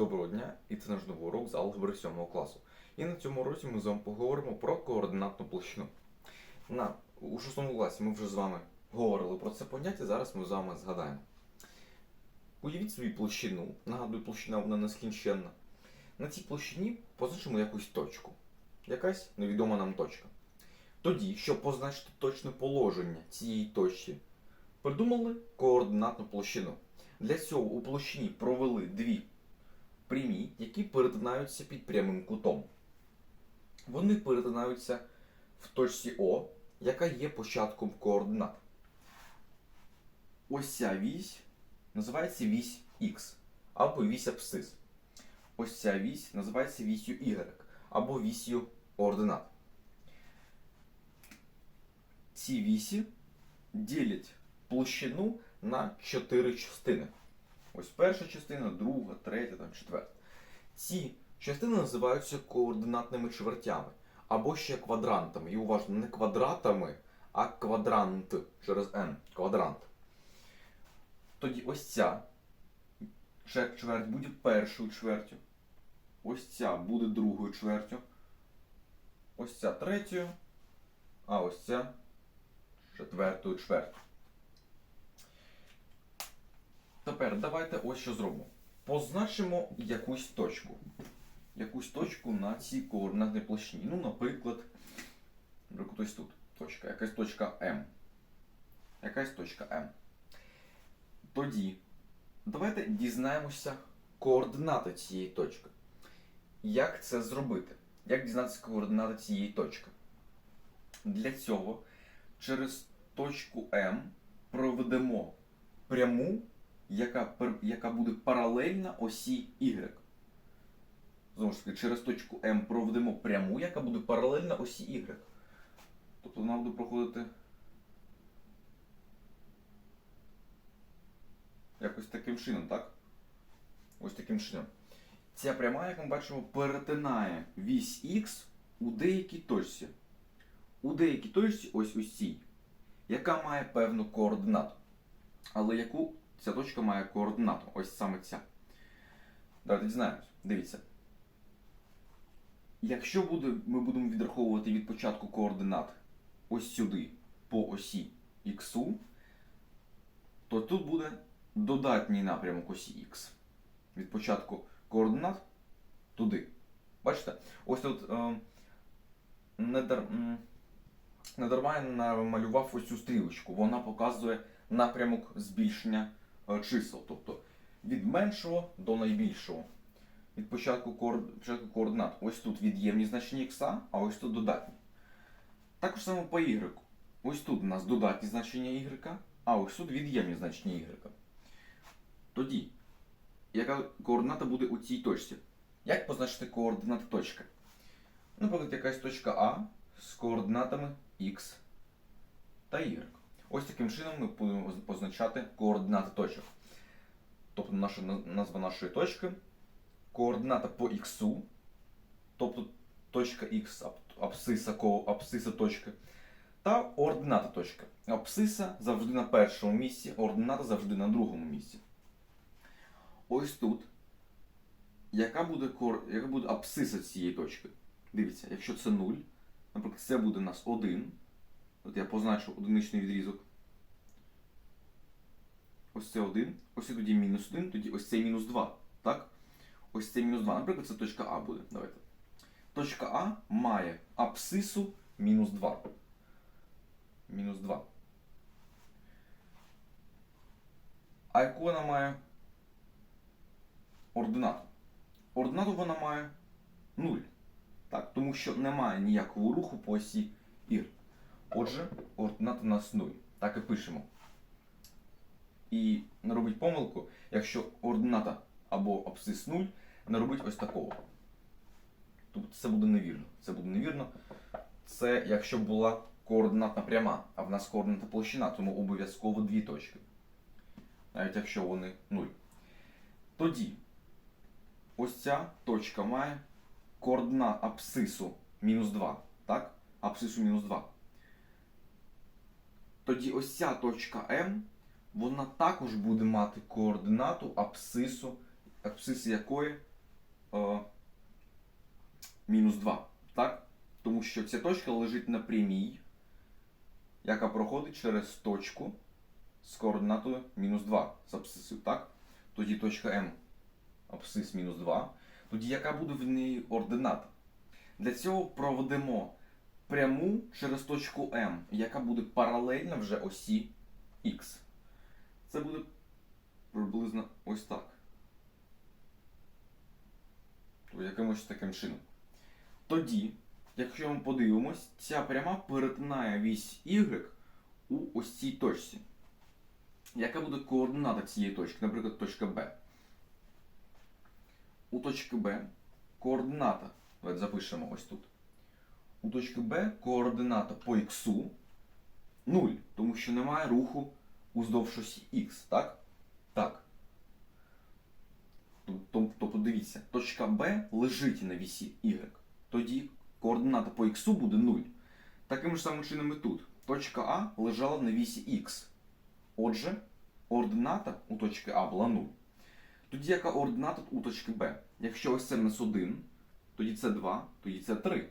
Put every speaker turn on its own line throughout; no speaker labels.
Доброго дня! І це наш новий урок з алгебри 7 класу. І на цьому уроці ми з вами поговоримо про координатну площину. На, у 6 класі ми вже з вами говорили про це поняття, зараз ми з вами згадаємо. Уявіть собі площину, нагадую, площина вона нескінченна. На цій площині позначимо якусь точку. Якась невідома нам точка. Тоді, щоб позначити точне положення цієї точки, придумали координатну площину. Для цього у площині провели дві прямі, які перетинаються під прямим кутом. Вони перетинаються в точці О, яка є початком координат. Ось ця вісь називається вісь Х або вісь абсцис. Ось ця вісь називається вісью Y або вісью ординат. Ці вісі ділять площину на чотири частини. Ось перша частина, друга, третя, там, четверта. Ці частини називаються координатними чвертями або ще квадрантами. І уважно, не квадратами, а квадрант через n. Квадрант. Тоді ось ця чверть буде першою чвертю. Ось ця буде другою чвертю. Ось ця третьою. А ось ця четвертою чвертю. Тепер давайте ось що зробимо. Позначимо якусь точку. Якусь точку на цій координатній площині. Ну, наприклад, ось тут точка. Якась точка М. Якась точка М. Тоді давайте дізнаємося координати цієї точки. Як це зробити? Як дізнатися координати цієї точки? Для цього через точку М проведемо пряму яка, яка буде паралельна осі Y. Знову ж таки, через точку М проведемо пряму, яка буде паралельна осі Y. Тобто вона буде проходити якось таким чином, так? Ось таким чином. Ця пряма, як ми бачимо, перетинає вісь Х у деякій точці. У деякій точці, ось ось цій, яка має певну координату. Але яку ця точка має координату. Ось саме ця. Давайте дізнаємось. Дивіться. Якщо буде, ми будемо відраховувати від початку координат ось сюди по осі х, то тут буде додатній напрямок осі х. Від початку координат туди. Бачите? Ось тут е, не, дар, дарма я намалював ось цю стрілочку. Вона показує напрямок збільшення чисел, тобто від меншого до найбільшого. Від початку, коорд... початку координат. Ось тут від'ємні значення х, а ось тут додатні. Також саме по y. Ось тут у нас додатні значення y, а ось тут від'ємні значення y. Тоді, яка координата буде у цій точці? Як позначити координати точки? Наприклад, якась точка А з координатами x та y. Ось таким чином ми будемо позначати координати точок. Тобто наша назва нашої точки, координата по х, тобто точка х, аб- абсциса, ко- абсциса точки, та ордината точки. Абсциса завжди на першому місці, ордината завжди на другому місці. Ось тут. Яка буде, кор... яка буде абсциса цієї точки? Дивіться, якщо це 0, наприклад, це буде у нас 1. От я позначу одиничний відрізок. Ось це 1. Ось це тоді мінус 1, тоді ось це мінус 2. Так? Ось це мінус 2. Наприклад, це точка А буде. Давайте. Точка А має абсцису мінус 2. Мінус 2. А яку вона має ординату? Ординату вона має 0. Так, тому що немає ніякого руху по осі Y. Отже, ордината у нас 0. Так і пишемо. І не робить помилку, якщо ордината або абсцис 0, не робить ось такого. Тобто це буде невірно. Це буде невірно. Це якщо була координатна пряма, а в нас координатна площина, тому обов'язково дві точки. Навіть якщо вони 0. Тоді ось ця точка має координат абсцису мінус 2. Так? Абсцису мінус 2. Тоді ось ця точка М, вона також буде мати координату абсцису, абсцис якої е, мінус 2. Так? Тому що ця точка лежить на прямій, яка проходить через точку з координатою мінус 2 з абсцисою. Так? Тоді точка М абсцис мінус 2. Тоді яка буде в неї ордината? Для цього проведемо пряму через точку М, яка буде паралельна вже осі Х. Це буде приблизно ось так. Тобто якимось таким чином. Тоді, якщо ми подивимось, ця пряма перетинає вісь Y у ось цій точці. Яка буде координата цієї точки, наприклад, точка Б. У точки Б координата, давайте запишемо ось тут. У точки Б координата по х 0, тому що немає руху уздовж осі Х, так? Так. Тобто, дивіться, точка Б лежить на вісі Y. Тоді координата по х буде 0. Таким ж самим чином і тут. Точка А лежала на вісі Х. Отже, ордината у точки А була 0. Тоді яка ордината у точки Б? Якщо ось це нас 1, тоді це 2, тоді це 3.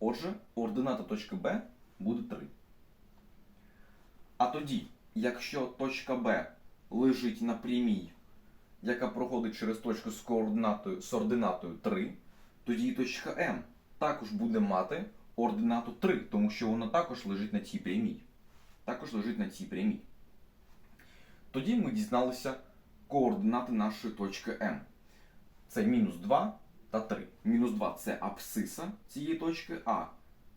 Отже, ордината точки Б буде 3. А тоді, якщо точка Б лежить на прямій, яка проходить через точку з координатою з ординатою 3, тоді і точка М також буде мати ординату 3, тому що вона також лежить на цій прямій. Також лежить на цій прямій. Тоді ми дізналися координати нашої точки М. Це мінус 2 та 3. Мінус 2 це абсциса цієї точки, а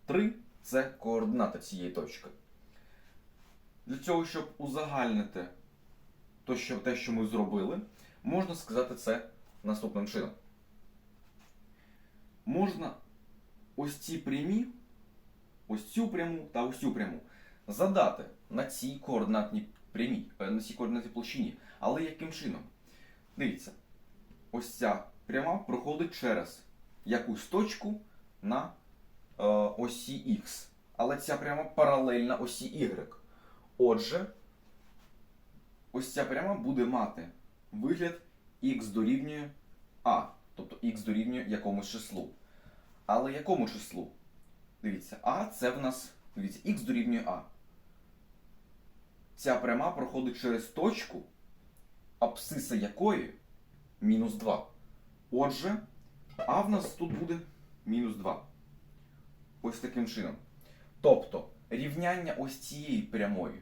3 це координата цієї точки. Для цього, щоб узагальнити то, що, те, що ми зробили, можна сказати це наступним чином. Можна ось ці прямі, ось цю пряму та ось цю пряму задати на цій координатній прямій, е, на цій координатній площині. Але яким чином? Дивіться, ось ця пряма проходить через якусь точку на е, осі Х. Але ця пряма паралельна осі Y. Отже, ось ця пряма буде мати вигляд х дорівнює А, тобто х дорівнює якомусь числу. Але якому числу? Дивіться, А це в нас, дивіться, х дорівнює А. Ця пряма проходить через точку, абсциса якої мінус 2. Отже, А в нас тут буде мінус 2. Ось таким чином. Тобто, рівняння ось цієї прямої.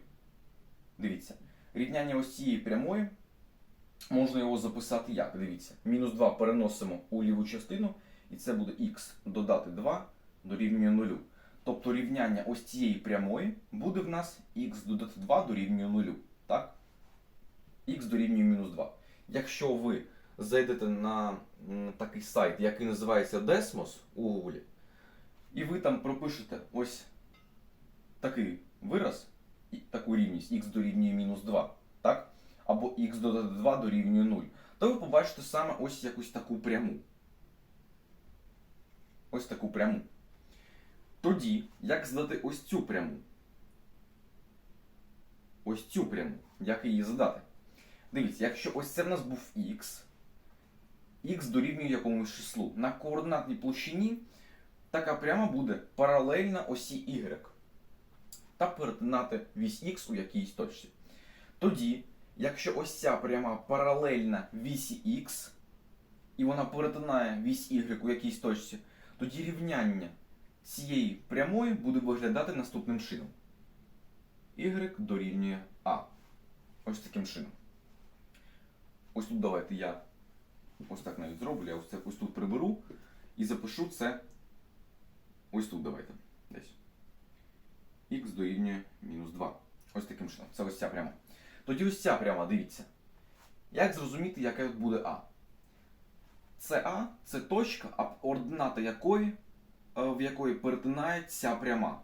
Дивіться, рівняння ось цієї прямої. Можна його записати як? Дивіться. Мінус 2 переносимо у ліву частину, і це буде х додати 2 дорівнює 0. Тобто рівняння ось цієї прямої буде в нас х додати 2 дорівнює 0. Так? х дорівнює мінус 2. Якщо ви зайдете на такий сайт, який називається Desmos у Google, і ви там пропишете ось такий вираз, таку рівність х дорівнює мінус 2, так? або х додати 2 дорівнює 0, то ви побачите саме ось якусь таку пряму. Ось таку пряму. Тоді, як здати ось цю пряму? Ось цю пряму. Як її задати? Дивіться, якщо ось це в нас був х, х дорівнює якомусь числу. На координатній площині така пряма буде паралельна осі y та перетинати вісь х у якійсь точці. Тоді, якщо ось ця пряма паралельна вісі х, і вона перетинає вісь y у якійсь точці, тоді рівняння цієї прямої буде виглядати наступним чином. y дорівнює а. Ось таким чином. Ось тут давайте я ось так навіть зроблю, я ось це ось тут приберу і запишу це ось тут давайте. Десь. Х дорівнює мінус 2. Ось таким чином. Це ось ця пряма. Тоді ось ця пряма, дивіться. Як зрозуміти, яка буде А? Це А це точка, ордината якої, е, в якої перетинає ця пряма.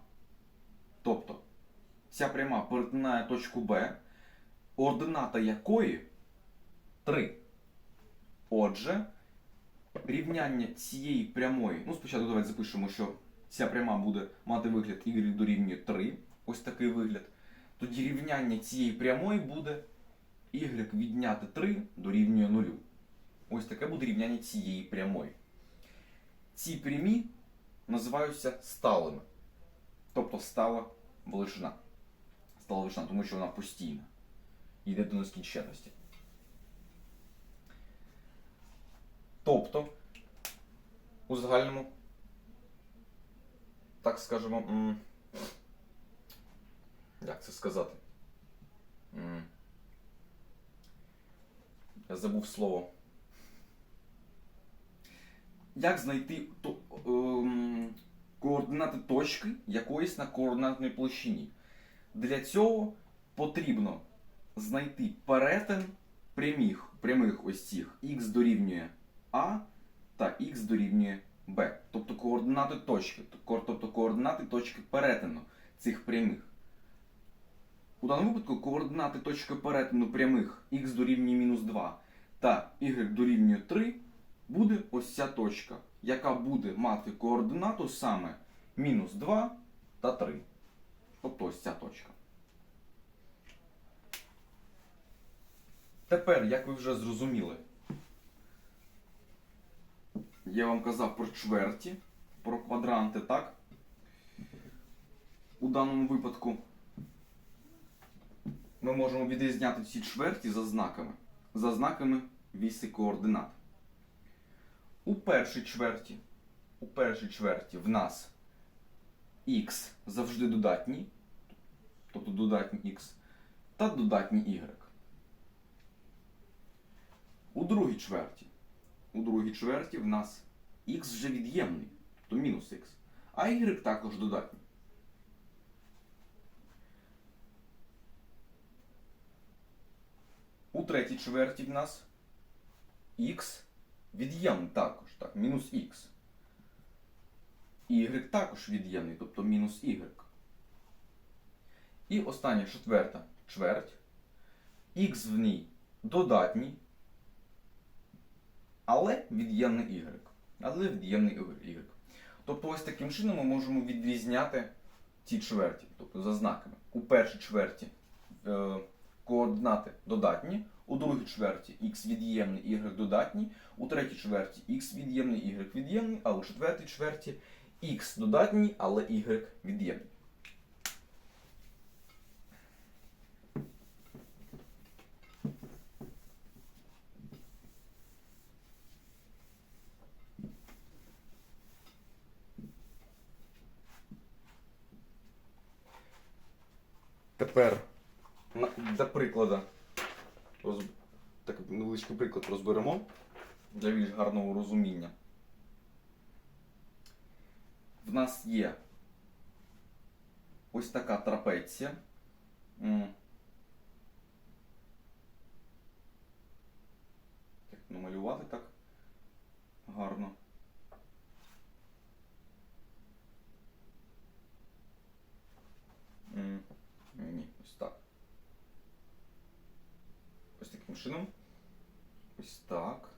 Тобто, ця пряма перетинає точку Б, ордината якої 3. Отже, рівняння цієї прямої. Ну, спочатку давайте запишемо, що ця пряма буде мати вигляд y дорівнює 3. Ось такий вигляд. Тоді рівняння цієї прямої буде y відняти 3 дорівнює 0. ось таке буде рівняння цієї прямої. Ці прямі називаються сталими. Тобто стала величина. Стала величина, тому що вона постійна. Йде до нескінченності. Тобто, у загальному, так скажемо, як це сказати? Я забув слово. Як знайти то, ем, координати точки якоїсь на координатній площині? Для цього потрібно знайти перетин прямих, прямих ось цих х дорівнює А та х дорівнює Б. Тобто координати точки, тобто координати точки перетину цих прямих. У даному випадку координати точки перетину прямих х дорівнює мінус 2 та y дорівнює 3 буде ось ця точка, яка буде мати координату саме мінус 2 та 3. Тобто ось ця точка. Тепер, як ви вже зрозуміли, я вам казав про чверті, про квадранти, так? У даному випадку ми можемо відрізняти ці чверті за знаками, за знаками віси координат. У першій чверті, у першій чверті в нас х завжди додатній, тобто додатній х, та додатній y. У другій чверті, у другій чверті в нас х вже від'ємний, тобто мінус х, а y також додатній. У третій чверті в нас х від'ємний також, так, мінус х. Y також від'ємний, тобто мінус y. І остання четверта чверть. Х в ній додатній, але від'ємний y. Але від'ємний y. Тобто ось таким чином ми можемо відрізняти ці чверті, тобто за знаками. У першій чверті е, координати додатні, у другій чверті х від'ємний, y додатній, у третій чверті х від'ємний, y від'ємний, а у четвертій чверті х додатній, але y від'ємний. Тепер для прикладу роз... так, невеличкий приклад розберемо для більш гарного розуміння. В нас є ось така трапеція. Як намалювати так гарно. М. Ні, ось так. Ось таким чином. Ось так.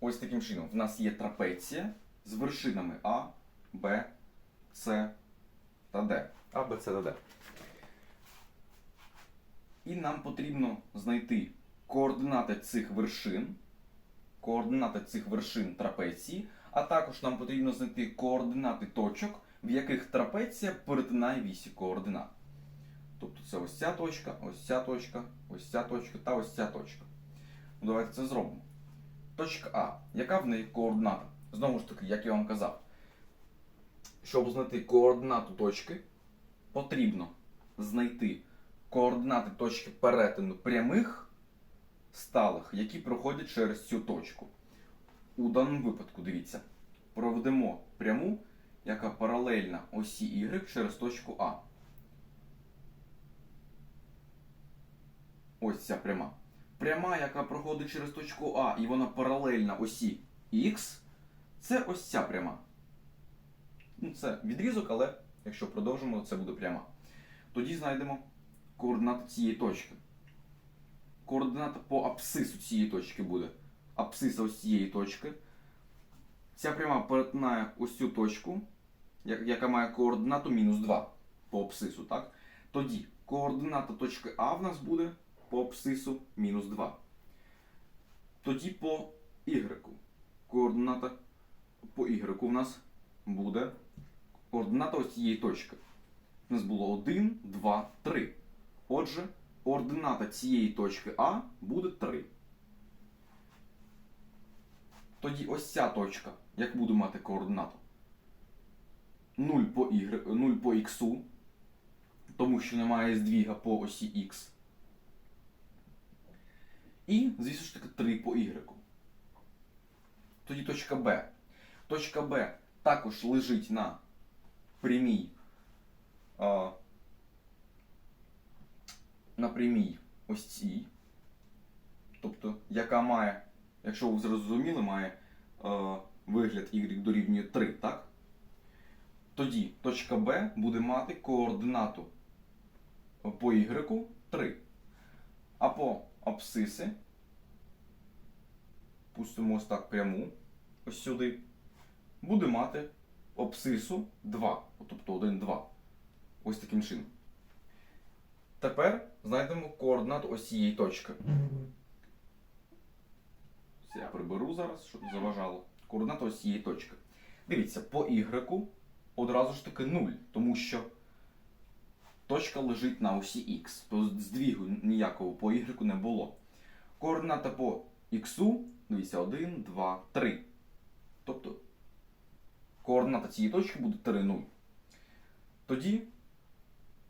Ось таким чином. В нас є трапеція з вершинами А, Б, С та Д. А, Б, С та Д. І нам потрібно знайти координати цих вершин, координати цих вершин трапеції, а також нам потрібно знайти координати точок, в яких трапеція перетинає вісі координат. Тобто це ось ця точка, ось ця точка, ось ця точка та ось ця точка. Ну, давайте це зробимо. Точка А. Яка в неї координата? Знову ж таки, як я вам казав, щоб знайти координату точки, потрібно знайти координати точки перетину прямих сталих, які проходять через цю точку. У даному випадку, дивіться, проведемо пряму, яка паралельна осі Y через точку А. Ось ця пряма. Пряма, яка проходить через точку А, і вона паралельна осі Х, це ось ця пряма. Ну, це відрізок, але якщо продовжимо, це буде пряма. Тоді знайдемо координати цієї точки. координата по абсцису цієї точки буде. Абсциса ось цієї точки. Ця пряма перетинає ось цю точку, яка має координату мінус 2 по абсцису, так? Тоді координата точки А в нас буде по абсцису мінус 2. Тоді по Y. Координата по Y в нас буде координата ось цієї точки. У нас було 1, 2, 3. Отже, координата цієї точки А буде 3. Тоді ось ця точка, як буде мати координату? 0 по, y, 0 по x, тому що немає здвіга по осі x. І, звісно ж таки, 3 по y. Тоді точка Б. Точка Б також лежить на прямій. А, на прямій ось цій. Тобто, яка має, якщо ви зрозуміли, має е, вигляд y дорівнює 3, так? Тоді точка Б буде мати координату по y 3. А по абсциси пустимо ось так пряму, ось сюди, буде мати абсцису 2, тобто 1, 2. Ось таким чином. Тепер знайдемо координату ось цієї точки. Я приберу зараз, щоб заважало. Координата ось цієї точки. Дивіться, по y одразу ж таки 0, тому що точка лежить на осі х. То здвігу ніякого по y не було. Координата по х, дивіться, 1, 2, 3. Тобто координата цієї точки буде 3, 0. Тоді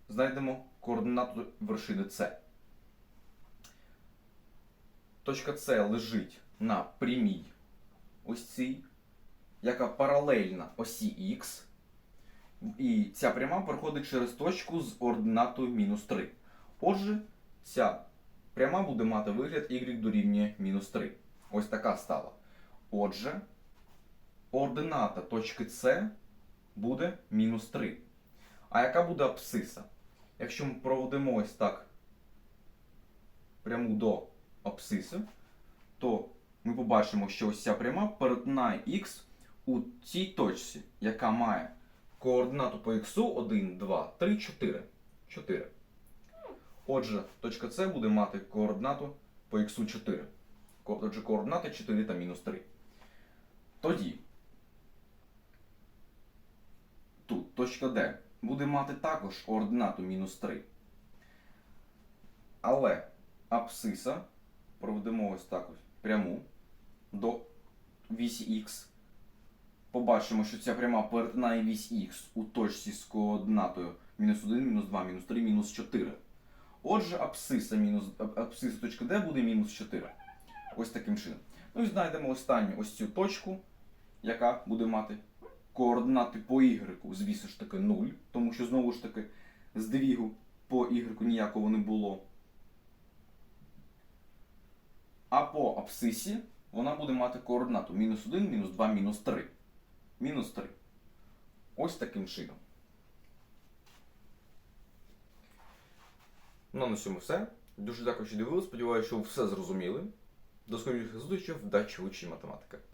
знайдемо координату вершини С. Точка С лежить на прямій ось цій, яка паралельна осі Х. І ця пряма проходить через точку з ординатою мінус 3. Отже, ця пряма буде мати вигляд y дорівнює мінус 3. Ось така стала. Отже, ордината точки С буде мінус 3. А яка буде абсциса? Якщо ми проведемо ось так пряму до абсциси, то ми побачимо, що ось ця пряма перетинає х у цій точці, яка має координату по х 1, 2, 3, 4. 4. Отже, точка С буде мати координату по х 4. Отже, координати 4 та мінус 3. Тоді тут точка Д буде мати також ординату мінус 3. Але абсциса проведемо ось так ось пряму до вісі х. Побачимо, що ця пряма перетинає вісь х у точці з координатою мінус 1, мінус 2, мінус 3, мінус 4. Отже, абсциса, мінус, аб- абсциса точки Д буде мінус 4. Ось таким чином. Ну і знайдемо останню ось цю точку, яка буде мати координати по y, звісно ж таки 0, тому що знову ж таки здвігу по y ніякого не було. А по абсцисі вона буде мати координату мінус 1, мінус 2, мінус 3. Мінус 3. Ось таким чином. Ну, на цьому все. Дуже дякую, що дивилися. Сподіваюся, що ви все зрозуміли. До скоріших зустрічей в вдачі учні математики.